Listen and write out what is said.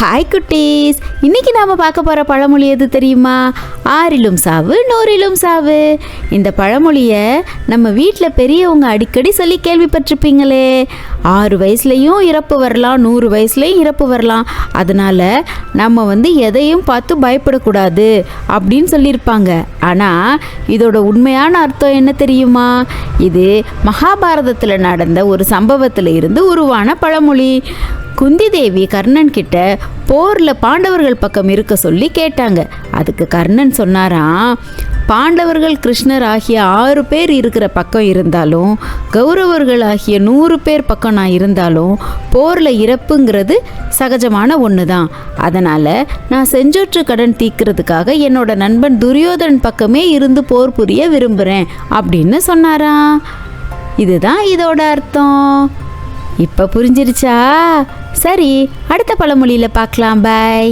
Hi குட்டீஸ். இன்னைக்கு நாம பார்க்க போற பழமொழி எது தெரியுமா? ஆறிலும் சாவு நூறிலும் சாவு. இந்த பழமொழியை நம்ம வீட்டில் பெரியவங்க அடிக்கடி சொல்லி கேள்விப்பட்டிருப்பீங்களே. ஆறு வயசுலையும் இறப்பு வரலாம் நூறு வயசுலையும் இறப்பு வரலாம். அதனால நம்ம வந்து எதையும் பார்த்து பயப்படக்கூடாது அப்படின்னு சொல்லியிருப்பாங்க. ஆனால் இதோட உண்மையான அர்த்தம் என்ன தெரியுமா? இது மகாபாரதத்தில் நடந்த ஒரு சம்பவத்தில் இருந்து உருவான பழமொழி. குந்தி தேவி கர்ணன் கிட்ட போரில் பாண்டவர்கள் பக்கம் இருக்க சொல்லி கேட்டாங்க. அதுக்கு கர்ணன் சொன்னாராம் பாண்டவர்கள் கிருஷ்ணர் ஆகிய ஆறு பேர் இருக்கிற பக்கம் இருந்தாலும் கௌரவர்கள் ஆகிய நூறு பேர் பக்கம் நான் இருந்தாலும் போரில் இறப்புங்கிறது சகஜமான ஒன்று தான் அதனால் நான் செஞ்சொற்று கடன் தீர்க்கிறதுக்காக என்னோட நண்பன் துரியோதன் பக்கமே இருந்து போர் புரிய விரும்புகிறேன் அப்படின்னு சொன்னாராம். இதுதான் இதோட அர்த்தம். இப்போ புரிஞ்சிருச்சா? சரி அடுத்த பழமொழியில் பார்க்கலாம் பாய்